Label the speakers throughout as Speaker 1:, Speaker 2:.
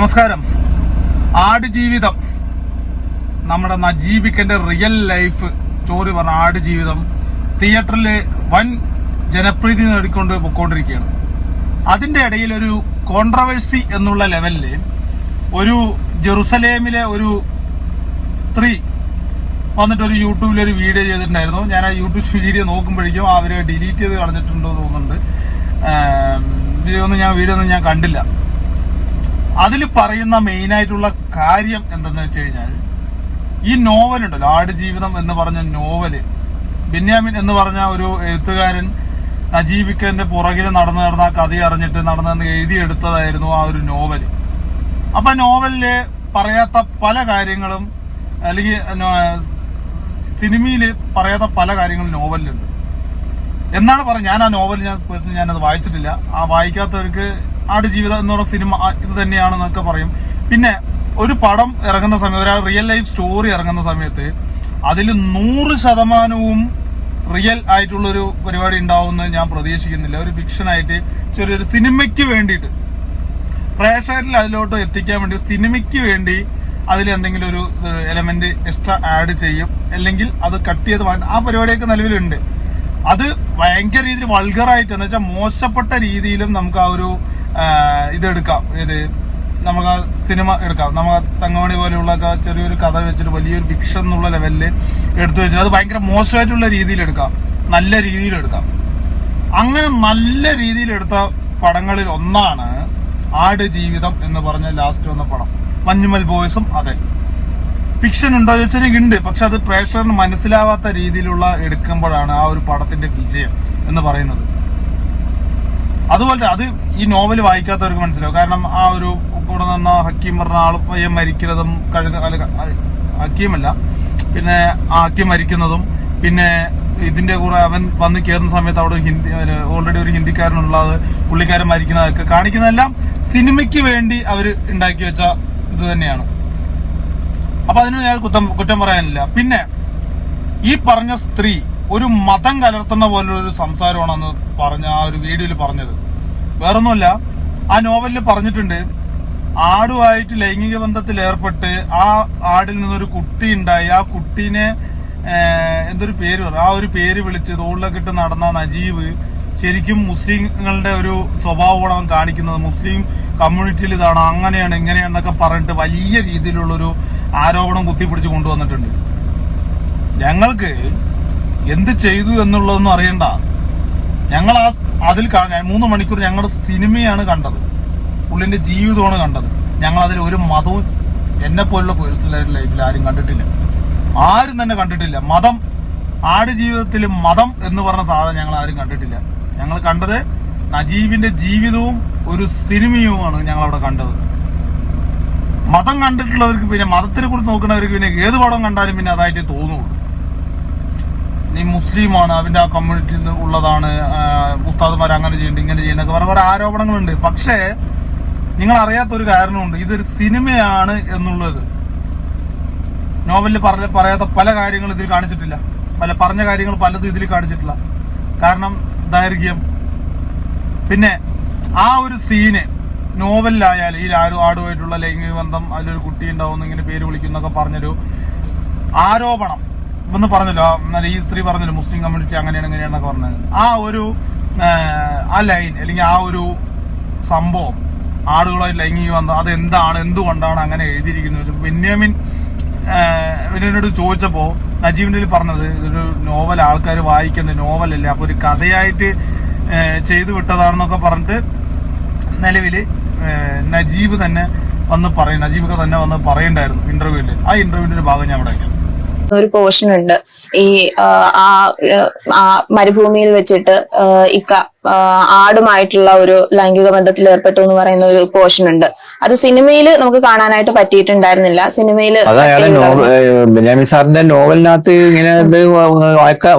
Speaker 1: നമസ്കാരം. ആടുജീവിതം. നമ്മുടെ നജീബിക്കന്റെ real life story പറഞ്ഞ ആടുജീവിതം തിയേറ്ററിൽ വൻ ജനപ്രീതി നേടിക്കൊണ്ട് പൊക്കോണ്ടിരിക്കുകയാണ്. അതിന്റെ ഇടയിൽ ഒരു കോൺട്രവേഴ്സി എന്നുള്ള ലെവലിൽ ഒരു ജെറുസലേമിലെ ഒരു സ്ത്രീ വന്നിട്ട് ഒരു യൂട്യൂബിൽ ഒരു വീഡിയോ ചെയ്തിട്ടുണ്ടായിരുന്നു. ഞാൻ ആ യൂട്യൂബ് വീഡിയോ നോക്കുമ്പോഴേക്കും അവർ ഡിലീറ്റ് ചെയ്ത് കളഞ്ഞിട്ടുണ്ടോ തോന്നുന്നുണ്ട്. വീഡിയോ ഒന്നും ഞാൻ വീഡിയോ ഒന്നും ഞാൻ കണ്ടില്ല. അതിൽ പറയുന്ന മെയിൻ ആയിട്ടുള്ള കാര്യം എന്തെന്ന് വെച്ച് കഴിഞ്ഞാൽ ഈ നോവലുണ്ടല്ലോ ആടുജീവിതം എന്ന് പറഞ്ഞ നോവൽ ബെന്യാമിൻ എന്ന് പറഞ്ഞ ഒരു എഴുത്തുകാരൻ നജീബിക്കന്റെ പുറകിൽ നടന്നു നടന്ന ആ കഥ അറിഞ്ഞിട്ട് നടന്നു എഴുതിയെടുത്തതായിരുന്നു ആ ഒരു നോവൽ അപ്പൊ നോവലിൽ പറയാത്ത പല കാര്യങ്ങളും അല്ലെങ്കിൽ സിനിമയിൽ പറയാത്ത പല കാര്യങ്ങളും നോവലിലുണ്ട് എന്നാണ് പറഞ്ഞത് ഞാൻ ആ നോവൽ ഞാൻ പേഴ്സണലി ഞാനത് വായിച്ചിട്ടില്ല. ആ വായിക്കാത്തവർക്ക് ആടുജീവിതം എന്ന് പറഞ്ഞ സിനിമ ഇത് തന്നെയാണെന്നൊക്കെ പറയും. പിന്നെ ഒരു പടം ഇറങ്ങുന്ന സമയത്ത് ഒരാൾ റിയൽ ലൈഫ് സ്റ്റോറി ഇറങ്ങുന്ന സമയത്ത് അതിൽ നൂറ് ശതമാനവും റിയൽ ആയിട്ടുള്ളൊരു പരിപാടി ഉണ്ടാവുമെന്ന് ഞാൻ പ്രതീക്ഷിക്കുന്നില്ല. ഒരു ഫിക്ഷനായിട്ട് ചെറിയൊരു സിനിമയ്ക്ക് വേണ്ടിയിട്ട്. പ്രേക്ഷകരിൽ അതിലോട്ട് എത്തിക്കാൻ വേണ്ടി സിനിമയ്ക്ക് വേണ്ടി അതിൽ എന്തെങ്കിലും ഒരു എലമെന്റ് എക്സ്ട്രാ ആഡ് ചെയ്യും. അല്ലെങ്കിൽ അത് കട്ട് ചെയ്ത്. ആ പരിപാടിയൊക്കെ നിലവിലുണ്ട്. അത് ഭയങ്കര രീതിയിൽ വൾഗറായിട്ട് എന്ന് വെച്ചാൽ മോശപ്പെട്ട രീതിയിലും നമുക്ക് ആ ഒരു ഇതെടുക്കാം. ഇത് നമുക്ക് ആ സിനിമ എടുക്കാം. നമുക്ക് ആ തങ്കമണി പോലെയുള്ള ചെറിയൊരു കഥ വെച്ചിട്ട് വലിയൊരു ഫിക്ഷൻ എന്നുള്ള ലെവലിൽ എടുത്തു വെച്ചിട്ട് അത് ഭയങ്കര മോശമായിട്ടുള്ള രീതിയിൽ എടുക്കാം. നല്ല രീതിയിൽ എടുക്കാം. അങ്ങനെ നല്ല രീതിയിൽ എടുത്ത പടങ്ങളിൽ ഒന്നാണ് ആട് ജീവിതം എന്ന് പറഞ്ഞ ലാസ്റ്റ് വന്ന പടം. മഞ്ഞുമൽ ബോയ്സും അതെ. ഫിക്ഷൻ ഉണ്ടോ ചോദിച്ചാൽ ഉണ്ട് പക്ഷെ അത് പ്രേക്ഷകന് മനസ്സിലാവാത്ത രീതിയിലുള്ള എടുക്കുമ്പോഴാണ് ആ ഒരു പടത്തിന്റെ വിജയം എന്ന് പറയുന്നത്. അതുപോലെ അത് ഈ നോവൽ വായിക്കാത്തവർക്ക് മനസ്സിലാവും. കാരണം ആ ഒരു കൂടെ നിന്ന ഹക്കീം പറഞ്ഞ ആൾ മരിക്കുന്നതും കഴുക അല്ല, ഹക്കീമല്ല പിന്നെ ആ ഹക്കീം മരിക്കുന്നതും പിന്നെ ഇതിന്റെ കൂടെ അവൻ വന്ന് കയറുന്ന സമയത്ത് അവിടെ ഹിന്ദി ഓൾറെഡി ഒരു ഹിന്ദിക്കാരനുള്ളത് പുള്ളിക്കാരൻ മരിക്കുന്നതൊക്കെ കാണിക്കുന്നതെല്ലാം സിനിമയ്ക്ക് വേണ്ടി അവർ ഉണ്ടാക്കി വെച്ച ഇത് തന്നെയാണ്. അപ്പൊ അതിന് ഞാൻ കുറ്റം കുറ്റം പറയാനില്ല. പിന്നെ ഈ പറഞ്ഞ സ്ത്രീ ഒരു മതം കലർത്തുന്ന പോലെ ഒരു സംസാരമാണെന്ന് പറഞ്ഞ ആ ഒരു വീഡിയോയിൽ പറഞ്ഞത്. വേറൊന്നുമല്ല. ആ നോവലിൽ പറഞ്ഞിട്ടുണ്ട് ആടുമായിട്ട് ലൈംഗിക ബന്ധത്തിൽ ഏർപ്പെട്ട് ആ ആടിൽ നിന്നൊരു കുട്ടി ഉണ്ടായി. ആ കുട്ടീനെ എന്തൊരു പേര് പറഞ്ഞു ആ ഒരു പേര് വിളിച്ച് തോളിലൊക്കെ ഇട്ട് നടന്ന നജീബ് ശരിക്കും മുസ്ലിങ്ങളുടെ ഒരു സ്വഭാവമാണ് അവൻ കാണിക്കുന്നത്. മുസ്ലിം കമ്മ്യൂണിറ്റിയിൽ ഇതാണ് അങ്ങനെയാണ് ഇങ്ങനെയാണെന്നൊക്കെ പറഞ്ഞിട്ട് വലിയ രീതിയിലുള്ളൊരു ആരോപണം കുത്തിപ്പിടിച്ച് കൊണ്ടുവന്നിട്ടുണ്ട്. ഞങ്ങൾക്ക് എന്ത് ചെയ്തു എന്നുള്ളതൊന്നും അറിയണ്ട. ഞങ്ങൾ ആ അതിൽ മൂന്ന് മണിക്കൂർ ഞങ്ങളുടെ സിനിമയാണ് കണ്ടത്. പുള്ളിന്റെ ജീവിതമാണ് കണ്ടത്. ഞങ്ങൾ അതിൽ ഒരു മതവും എന്നെ പോലുള്ള പേഴ്സണൽ ലൈഫിൽ ആരും കണ്ടിട്ടില്ല. ആരും തന്നെ കണ്ടിട്ടില്ല. മതം ആട് ജീവിതത്തിൽ മതം എന്ന് പറഞ്ഞ സാധനം ഞങ്ങൾ ആരും കണ്ടിട്ടില്ല. ഞങ്ങൾ കണ്ടത് നജീബിന്റെ ജീവിതവും ഒരു സിനിമയുമാണ് ഞങ്ങൾ അവിടെ കണ്ടത്. മതം കണ്ടിട്ടുള്ളവർക്ക് പിന്നെ മതത്തിനെ കുറിച്ച് നോക്കുന്നവർക്ക് പിന്നെ ഏത് പടം കണ്ടാലും പിന്നെ അതായിട്ട് തോന്നുള്ളൂ. നീ മുസ്ലിമാണ് അവന്റെ ആ കമ്മ്യൂണിറ്റി ഉള്ളതാണ് ഉസ്താദ്മാർ അങ്ങനെ ചെയ്യുന്നുണ്ട് ഇങ്ങനെ ചെയ്യുന്നൊക്കെ പറഞ്ഞ കുറെ ആരോപണങ്ങളുണ്ട്. പക്ഷേ നിങ്ങൾ അറിയാത്ത ഒരു കാരണമുണ്ട്. ഇതൊരു സിനിമയാണ് എന്നുള്ളത്. നോവലിൽ പറഞ്ഞ പറയാത്ത പല കാര്യങ്ങളും ഇതിൽ കാണിച്ചിട്ടില്ല. പല പറഞ്ഞ കാര്യങ്ങൾ പലതും ഇതിൽ കാണിച്ചിട്ടില്ല. കാരണം ദൈർഘ്യം. പിന്നെ ആ ഒരു സീന് നോവലിലായാലും ഈ ആടു ആടുമായിട്ടുള്ള ലൈംഗിക ബന്ധം അതിലൊരു കുട്ടി ഉണ്ടാവും ഇങ്ങനെ പേര് വിളിക്കുന്നൊക്കെ പറഞ്ഞൊരു ആരോപണം. എന്ന് പറഞ്ഞല്ലോ ഈ സ്ത്രീ പറഞ്ഞല്ലോ മുസ്ലിം കമ്മ്യൂണിറ്റി അങ്ങനെയാണ് ഇങ്ങനെയാണെന്നൊക്കെ പറഞ്ഞത്. ആ ഒരു ആ, ലൈൻ അല്ലെങ്കിൽ ആ ഒരു സംഭവം ആടുകളായി ലൈംഗിക ബന്ധം അത് എന്താണ് എന്തുകൊണ്ടാണ് അങ്ങനെ എഴുതിയിരിക്കുന്നത്? ബെന്യാമിൻ ബെന്യാമിനോട് ചോദിച്ചപ്പോൾ നജീബിന്റെ പറഞ്ഞത് ഇതൊരു നോവൽ ആൾക്കാർ വായിക്കേണ്ട നോവലല്ലേ അപ്പോൾ ഒരു കഥയായിട്ട് ചെയ്തു വിട്ടതാണെന്നൊക്കെ പറഞ്ഞിട്ട് നിലവിൽ നജീബ് തന്നെ വന്ന് പറയും നജീബൊക്കെ തന്നെ വന്ന് പറയണ്ടായിരുന്നു ഇന്റർവ്യൂവിൽ ആ ഇന്റർവ്യൂവിന്റെ ഭാഗം ഞാൻ ഇവിടെ വയ്ക്കാം
Speaker 2: ഒരു പോർഷൻ ഉണ്ട്. ഈ ആ, മരുഭൂമിയിൽ വെച്ചിട്ട് ഇക്ക ആടുമായിട്ടുള്ള ഒരു ലൈംഗിക ബന്ധത്തിൽ ഏർപ്പെട്ടു എന്ന് പറയുന്ന ഒരു പോർഷൻ ഉണ്ട്. അത് സിനിമയിൽ നമുക്ക് കാണാനായിട്ട് പറ്റിയിട്ടുണ്ടായിരുന്നില്ല. സിനിമയിൽ
Speaker 3: ബെന്യാമിൻ സാറിന്റെ നോവലിനകത്ത് ഇങ്ങനെ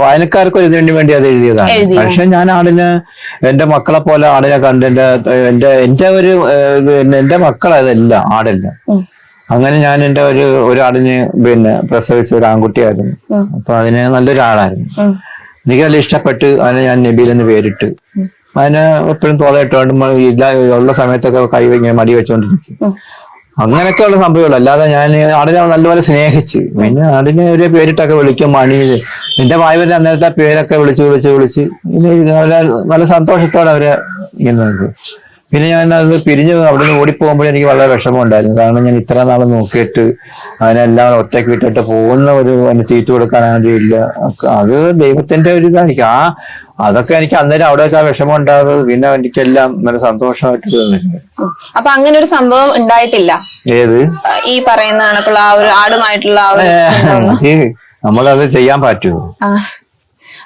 Speaker 3: വായനക്കാർക്ക് ഒരു ഇതിനു വേണ്ടി അത് എഴുതിയതാണ്.
Speaker 2: എഴുതിയത്.
Speaker 3: പക്ഷെ ഞാൻ ആടിന് എന്റെ മക്കളെ പോലെ ആടിനെ കണ്ട് എന്റെ എന്റെ ഒരു എന്റെ മക്കളതല്ല ആടല്ല. അങ്ങനെ ഞാൻ എന്റെ ഒരു ഒരാടിന് പിന്നെ പ്രസവിച്ച ഒരു ആൺകുട്ടിയായിരുന്നു. അപ്പൊ അതിന് നല്ലൊരു ആളായിരുന്നു.
Speaker 2: ഉം.
Speaker 3: എനിക്ക് നല്ല ഇഷ്ടപ്പെട്ട് അതിനെ ഞാൻ നബീൽ എന്ന് പേരിട്ട് അതിനെ എപ്പോഴും തോളയിട്ടുകൊണ്ട് ഇല്ല ഉള്ള സമയത്തൊക്കെ കൈ ഇങ്ങനെ മടി വെച്ചോണ്ടിരിക്കും.
Speaker 2: അങ്ങനെയൊക്കെ
Speaker 3: അങ്ങനെയൊക്കെയുള്ള സംഭവങ്ങൾ അല്ലാതെ ഞാൻ ആടിനെ നല്ലപോലെ സ്നേഹിച്ച്. പിന്നെ ആടിനെ ഒരു പേരിട്ടൊക്കെ വിളിക്കും മണി എന്റെ വായുവിന്റെ അന്നേരത്തെ പേരൊക്കെ വിളിച്ച് വിളിച്ച് വിളിച്ച് ഇനി നല്ല നല്ല സന്തോഷത്തോടെ അവരെ ഇങ്ങനെ. പിന്നെ ഞാൻ അത് പിരിഞ്ഞ് അവിടെ നിന്ന് ഓടിപ്പോകുമ്പോഴും എനിക്ക് വളരെ വിഷമമുണ്ടായിരുന്നു. കാരണം ഞാൻ ഇത്ര നാൾ നോക്കിയിട്ട് അതിനെല്ലാം ഒറ്റയ്ക്ക് വിട്ടിട്ട് പോകുന്ന ഒരു അതിന് തീറ്റ കൊടുക്കാൻ ആരും ഇല്ല. അത് ദൈവത്തിന്റെ ഒരു ഇതായിരിക്കും. ആ അതൊക്കെ എനിക്ക് അന്നേരം അവിടെ വെച്ചാൽ വിഷമം ഉണ്ടാകുന്നത് പിന്നെ എനിക്കെല്ലാം നല്ല സന്തോഷമായിട്ട്
Speaker 2: ഉം. അപ്പൊ അങ്ങനെ ഒരു സംഭവം ഉണ്ടായിട്ടില്ല.
Speaker 3: ഏത്?
Speaker 2: ഈ പറയുന്ന കണക്കുള്ള ആ ഒരു ആടുമായിട്ടുള്ള.
Speaker 3: നമ്മളത് ചെയ്യാൻ പറ്റുമോ.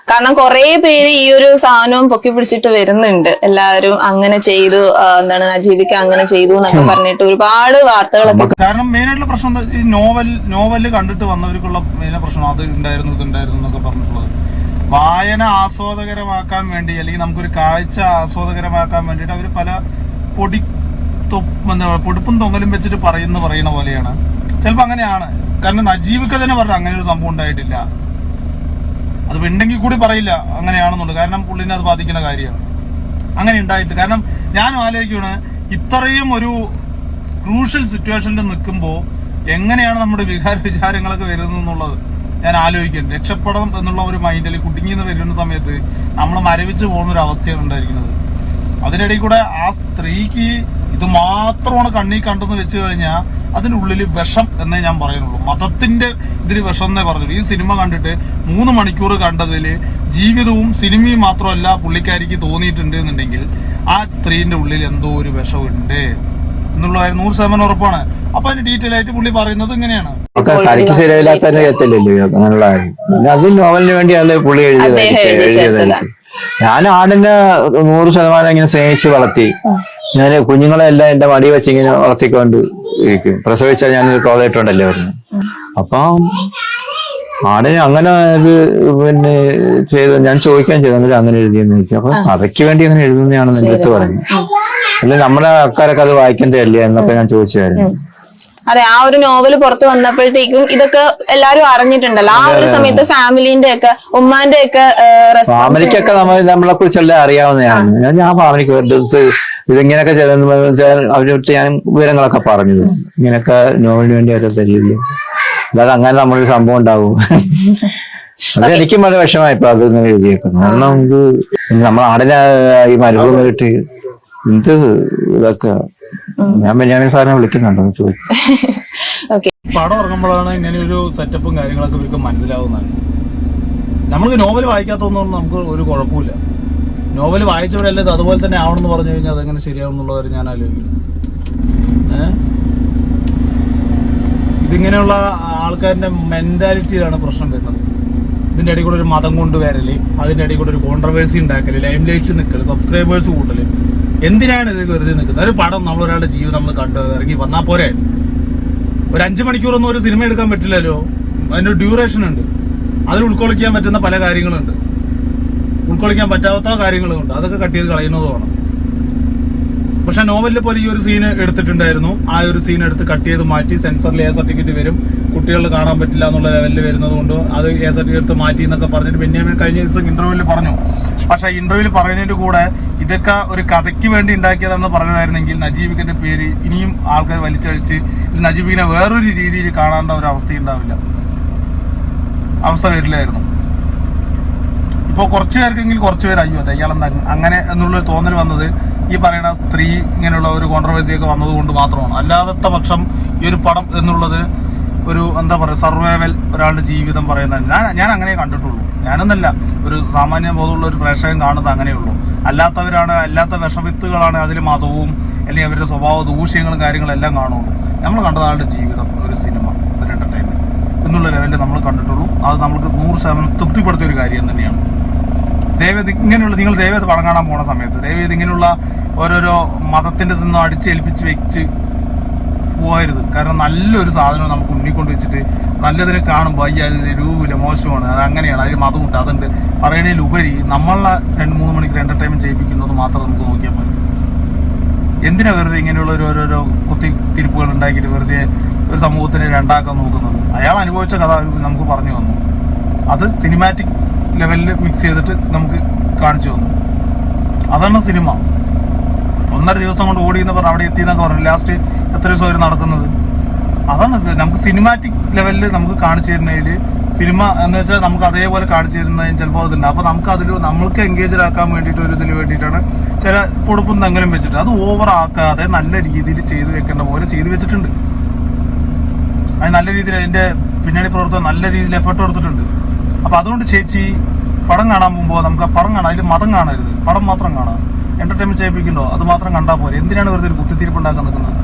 Speaker 2: കാരണം കുറെ പേര് ഈ ഒരു സാധനവും പൊക്കി പിടിച്ചിട്ട് വരുന്നുണ്ട്. എല്ലാവരും അങ്ങനെ ചെയ്തു എന്താണ് നജീബിക്ക അങ്ങനെ ചെയ്തു എന്നൊക്കെ പറഞ്ഞിട്ട് ഒരുപാട് വാർത്തകളൊക്കെ
Speaker 1: കാരണം മെയിൻ ആയിട്ടുള്ള പ്രശ്നം എന്താ ഈ നോവൽ നോവൽ കണ്ടിട്ട് വന്നവർക്കുള്ള മെയിൻ പ്രശ്നം അത് ഉണ്ടായിരുന്നു ഇത് ഉണ്ടായിരുന്നു എന്നൊക്കെ പറഞ്ഞിട്ടുള്ളത്. വായന ആസ്വാദകരമാക്കാൻ വേണ്ടി അല്ലെങ്കിൽ നമുക്കൊരു കാഴ്ച ആസ്വാദകരമാക്കാൻ വേണ്ടിട്ട് അവർ പല പൊടി എന്താ പൊടിപ്പും തൊങ്ങലും വെച്ചിട്ട് പറയുന്ന പറയുന്ന പോലെയാണ്. ചിലപ്പോൾ അങ്ങനെയാണ്. കാരണം നജീബിക്ക തന്നെ പറഞ്ഞു അങ്ങനെ ഒരു സംഭവം ഉണ്ടായിട്ടില്ല. അത് ഉണ്ടെങ്കിൽ കൂടി പറയില്ല അങ്ങനെയാണെന്നുണ്ട്. കാരണം പുള്ളിനെ അത് ബാധിക്കുന്ന കാര്യമാണ്. അങ്ങനെ ഉണ്ടായിട്ട്. കാരണം ഞാനും ആലോചിക്കുകയാണ് ഇത്രയും ഒരു ക്രൂഷ്യൽ സിറ്റുവേഷനിൽ നിൽക്കുമ്പോൾ എങ്ങനെയാണ് നമ്മുടെ വികാര വിചാരങ്ങളൊക്കെ വരുന്നത് എന്നുള്ളത് ഞാൻ ആലോചിക്കുന്നത് രക്ഷപ്പെടണം എന്നുള്ള ഒരു മൈൻഡിൽ കുടുങ്ങിന്ന് വരുന്ന സമയത്ത് നമ്മൾ മരവിച്ച് പോകുന്ന ഒരു അവസ്ഥയാണ് ഉണ്ടായിരിക്കുന്നത്. അതിനിടയിൽ കൂടെ ആ സ്ത്രീക്ക് ഇത് മാത്രമാണ് കണ്ണി കണ്ടെന്ന് വെച്ച് കഴിഞ്ഞാൽ അതിനുള്ളിൽ വിഷം എന്നേ ഞാൻ പറയുന്നുള്ളൂ. മതത്തിന്റെ ഇതിൽ വിഷം എന്നേ പറഞ്ഞുള്ളൂ. ഈ സിനിമ കണ്ടിട്ട് മൂന്ന് മണിക്കൂർ കണ്ടതിൽ ജീവിതവും സിനിമയും മാത്രമല്ല പുള്ളിക്കാരിക്ക് തോന്നിയിട്ടുണ്ട് എന്നുണ്ടെങ്കിൽ ആ സ്ത്രീന്റെ ഉള്ളിൽ എന്തോ ഒരു വിഷമുണ്ട് എന്നുള്ള കാര്യം നൂറ് ശതമാനം ഉറപ്പാണ്. അപ്പൊ അതിന് ഡീറ്റെയിൽ ആയിട്ട് പുള്ളി പറയുന്നത് ഇങ്ങനെയാണ്.
Speaker 3: തനിക്ക് ശരിയില്ലാത്ത എത്തില്ലല്ലോ അങ്ങനെയുള്ള അത് നോവലിന് വേണ്ടിയാണ് പുള്ളി
Speaker 2: എഴുതിയത്.
Speaker 3: ഞാൻ ആടിനെ നൂറ് ശതമാനം ഇങ്ങനെ സ്നേഹിച്ച് വളർത്തി. ഞാൻ കുഞ്ഞുങ്ങളെ എല്ലാം എന്റെ മടി വെച്ച് ഇങ്ങനെ വളർത്തിക്കൊണ്ട് ഇരിക്കും. പ്രസവിച്ചാൽ ഞാൻ കോളേറ്റുണ്ടല്ലോ വരുന്നു അപ്പം ആടിനെ അങ്ങനെ ഇത് പിന്നെ ചെയ്ത്. ഞാൻ ചോദിക്കാൻ ചെയ്തു. എന്നിട്ട് അങ്ങനെ എഴുതിയെന്ന് ചോദിച്ചു. അപ്പൊ കഥയ്ക്ക് വേണ്ടി അങ്ങനെ എഴുതുന്നതാണെന്ന് എന്റെ അടുത്ത് പറഞ്ഞു. അല്ലെ നമ്മുടെ ആൾക്കാരൊക്കെ അത് വായിക്കേണ്ടതല്ലേ എന്നൊക്കെ ഞാൻ ചോദിച്ചായിരുന്നു
Speaker 2: അതെ ആ ഒരു നോവൽ പുറത്തു വന്നപ്പോഴത്തേക്കും ഇതൊക്കെ എല്ലാരും അറിഞ്ഞിട്ടുണ്ടല്ലോ. ആ ഒരു സമയത്ത് ഫാമിലിന്റെ ഒക്കെ ഉമ്മാന്റെ ഒക്കെ
Speaker 3: ഫാമിലിക്കൊക്കെ നമ്മൾ നമ്മളെ കുറിച്ചെല്ലാം അറിയാവുന്നതാണ്. ഞാൻ ഞാൻ ഫാമിലിക്ക് ഇതിങ്ങനെയൊക്കെ അവരടുത്ത് ഞാൻ വിവരങ്ങളൊക്കെ പറഞ്ഞത് ഇങ്ങനെയൊക്കെ നോവലിന് വേണ്ടി അവരെ തരില്ലേ അല്ലാതെ അങ്ങനെ നമ്മളൊരു സംഭവം ഉണ്ടാവും. അത് എനിക്കും വളരെ വിഷമായിപ്പോ അത് ഇങ്ങനെ എഴുതിയേക്കുന്നു കാരണം നമുക്ക് നമ്മൾ ആടിനെ ഈ മരുഭൂമി കിട്ടി എന്ത് ഇതൊക്കെ ഞാൻ ബെന്യാമിൻ സാറിനെ വിളിക്കുന്നുണ്ടോ എന്ന് ചോദിച്ചു
Speaker 2: ഓക്കെ
Speaker 1: പടം ഇറങ്ങുമ്പോഴാണ് ഇങ്ങനെ ഒരു സെറ്റപ്പും കാര്യങ്ങളൊക്കെ ഇവർക്ക് മനസ്സിലാവുന്നതാണ് നമ്മൾക്ക് നോവൽ വായിക്കാത്തതൊന്നും നമുക്ക് ഒരു കുഴപ്പമില്ല. നോവൽ വായിച്ചവരല്ലേ അതുപോലെ തന്നെ ആവണമെന്ന് പറഞ്ഞു കഴിഞ്ഞാൽ അതെങ്ങനെ ശരിയാവും എന്നുള്ള ഞാൻ ആലോചിക്കുന്നു. ഇതിങ്ങനെയുള്ള ആൾക്കാരുടെ മെന്റാലിറ്റിയിലാണ് പ്രശ്നം വരുന്നത്. ഇതിന്റെ ഇടയിൽ കൂടെ ഒരു മതം കൊണ്ടുവരൽ അതിന്റെ ഇടയിൽ കൂടെ ഒരു കോൺട്രവേഴ്സി ഉണ്ടാക്കൽ ലൈം ലൈറ്റ് നിൽക്കൽ സബ്സ്ക്രൈബേഴ്സ് കൂട്ടൽ എന്തിനാണ് ഇത് വെറുതെ നിൽക്കുന്നത്? ഒരു പടം നമ്മളൊരാളുടെ ജീവിതം നമ്മൾ കണ്ടു ഇറങ്ങി വന്നാൽ പോരെ? ഒരു അഞ്ചു മണിക്കൂറൊന്നും ഒരു സിനിമ എടുക്കാൻ പറ്റില്ലല്ലോ? അതിന്റെ ഡ്യൂറേഷൻ ഉണ്ട്. അതിൽ ഉൾക്കൊള്ളിക്കാൻ പറ്റുന്ന പല കാര്യങ്ങളുണ്ട്. ഉൾക്കൊള്ളിക്കാൻ പറ്റാത്ത കാര്യങ്ങളുണ്ട് അതൊക്കെ കട്ട് ചെയ്ത് കളയുന്നതുമാണ് പക്ഷെ നോവലിൽ പോലെ ഈ ഒരു സീൻ എടുത്തിട്ടുണ്ടായിരുന്നു. ആ ഒരു സീൻ എടുത്ത് കട്ട് ചെയ്ത് മാറ്റി സെൻസറിൽ എ സർട്ടിഫിക്കറ്റ് വരും. കുട്ടികൾ കാണാൻ പറ്റില്ല എന്നുള്ള ലെവലിൽ വരുന്നത് കൊണ്ട് അത് എ സർട്ടിഫിക്കറ്റ് മാറ്റി എന്നൊക്കെ പറഞ്ഞിട്ട് ബെന്യാമിൻ കഴിഞ്ഞ ദിവസം ഇന്റർവ്യൂവിൽ പറഞ്ഞു. പക്ഷേ ഇന്റർവ്യൂവിൽ പറയുന്നതിന്റെ കൂടെ ഇതൊക്കെ ഒരു കഥയ്ക്ക് വേണ്ടി ഉണ്ടാക്കിയതാണെന്ന് പറഞ്ഞതായിരുന്നെങ്കിൽ നജീബിക്കിന്റെ പേര് ഇനിയും ആൾക്കാർ വലിച്ചഴിച്ച് നജീബിക്കിനെ വേറൊരു രീതിയിൽ കാണേണ്ട ഒരു അവസ്ഥ ഉണ്ടാവില്ല. അവസ്ഥ വരില്ലായിരുന്നു. ഇപ്പോൾ കുറച്ച് പേർക്കെങ്കിൽ കുറച്ച് അയ്യോ അതെ അങ്ങനെ എന്നുള്ള തോന്നൽ വന്നത് ഈ പറയുന്ന സ്ത്രീ ഇങ്ങനെയുള്ള ഒരു കോൺട്രവേഴ്സി ഒക്കെ വന്നതുകൊണ്ട് മാത്രമാണ്. അല്ലാത്ത പക്ഷം ഈ ഒരു പടം എന്നുള്ളത് ഒരു എന്താ പറയുക സർവൈവൽ ഒരാളുടെ ജീവിതം പറയുന്നത് ഞാൻ ഞാൻ അങ്ങനെ കണ്ടിട്ടുള്ളൂ. ഞാനൊന്നല്ല ഒരു സാമാന്യ ബോധമുള്ള ഒരു പ്രേക്ഷകൻ കാണുന്നത് അങ്ങനെയുള്ളൂ. അല്ലാത്തവരാണ് അല്ലാത്ത വിഷവിത്തുകളാണ് അതിൽ മതവും അല്ലെങ്കിൽ അവരുടെ സ്വഭാവ ദൂഷ്യങ്ങളും കാര്യങ്ങളും എല്ലാം കാണുള്ളൂ. നമ്മൾ കണ്ടത് ആളുടെ ജീവിതം ഒരു സിനിമ ഒരു എന്റർടൈൻമെന്റ് എന്നുള്ള ലെവലിൽ നമ്മൾ കണ്ടിട്ടുള്ളൂ. അത് നമുക്ക് നൂറ് ശതമാനം തൃപ്തിപ്പെടുത്തിയ ഒരു കാര്യം തന്നെയാണ്. ദയവേത് ഇങ്ങനെയുള്ള നിങ്ങൾ ദയവേത് പടം കാണാൻ പോണ സമയത്ത് ദയവേത് ഇങ്ങനെയുള്ള ഓരോരോ മതത്തിന്റെ നിന്നും അടിച്ചേൽപ്പിച്ച് വെച്ച് പോകരുത്. കാരണം നല്ലൊരു സാധനം നമുക്ക് ഉണ്ണിക്കൊണ്ട് കൊണ്ട് വെച്ചിട്ട് നല്ലതിനെ കാണുമ്പോൾ അയ്യ അതിന് രൂപമില്ല മോശമാണ് അത് അങ്ങനെയാണ് അതിൽ മതമുണ്ട് അതുണ്ട്. പറയണതിലുപരി നമ്മളെ രണ്ട് മൂന്ന് മണിക്കൂർ എന്റർടൈൻമെന്റ് ചെയ്യിപ്പിക്കുന്നത് മാത്രം നമുക്ക് നോക്കിയാൽ മതി എന്തിനാ വെറുതെ ഇങ്ങനെയുള്ള ഒരു ഓരോരോ കുത്തി തിരിപ്പുകൾ ഉണ്ടാക്കിയിട്ട് വെറുതെ ഒരു സമൂഹത്തിനെ രണ്ടാക്കാൻ നോക്കുന്നത്? അയാൾ അനുഭവിച്ച കഥ നമുക്ക് പറഞ്ഞു തന്നു. അത് സിനിമാറ്റിക് ലെവലിൽ മിക്സ് ചെയ്തിട്ട് നമുക്ക് കാണിച്ചു തന്നു. അതാണ് സിനിമ ഒന്നര ദിവസം കൊണ്ട് ഓടി എന്ന് പറഞ്ഞ് അവിടെ എത്തി എന്നൊക്കെ പറഞ്ഞു ലാസ്റ്റ് എത്ര ദിവസം അവർ നടക്കുന്നത്? അതാണ് നമുക്ക് സിനിമാറ്റിക് ലെവലിൽ നമുക്ക് കാണിച്ചു തരുന്നതിൽ സിനിമ എന്ന് വെച്ചാൽ നമുക്ക് അതേപോലെ കാണിച്ചു തരുന്നതിന് ചിലപ്പോൾ അതുണ്ട്. അപ്പോൾ നമുക്ക് അതിൽ നമ്മൾക്ക് എൻഗേജ് ആക്കാൻ വേണ്ടിയിട്ട് ഒരു ഇതിന് വേണ്ടിയിട്ടാണ് ചില പൊടുപ്പും തങ്ങലും വെച്ചിട്ട് അത് ഓവർ ആക്കാതെ നല്ല രീതിയിൽ ചെയ്തു വെക്കേണ്ട പോലെ ചെയ്തു വെച്ചിട്ടുണ്ട്. അത് നല്ല രീതിയിൽ അതിന്റെ പിന്നണി പ്രവർത്തനം നല്ല രീതിയിൽ എഫർട്ട് കൊടുത്തിട്ടുണ്ട്. അപ്പൊ അതുകൊണ്ട് ചേച്ചി പടം കാണാൻ പോകുമ്പോൾ നമുക്ക് പടം കാണാം. അതിൽ മതം കാണരുത്. പടം മാത്രം കാണാം. എന്റർടൈൻമെന്റ് ചെയ്യിപ്പിക്കണ്ടോ? അത് മാത്രം കണ്ടാൽ പോരെ. എന്തിനാണ് വെറുതെ ഒരു കുത്തിത്തിരിപ്പ് ഉണ്ടാക്കാൻ നിൽക്കുന്നത്?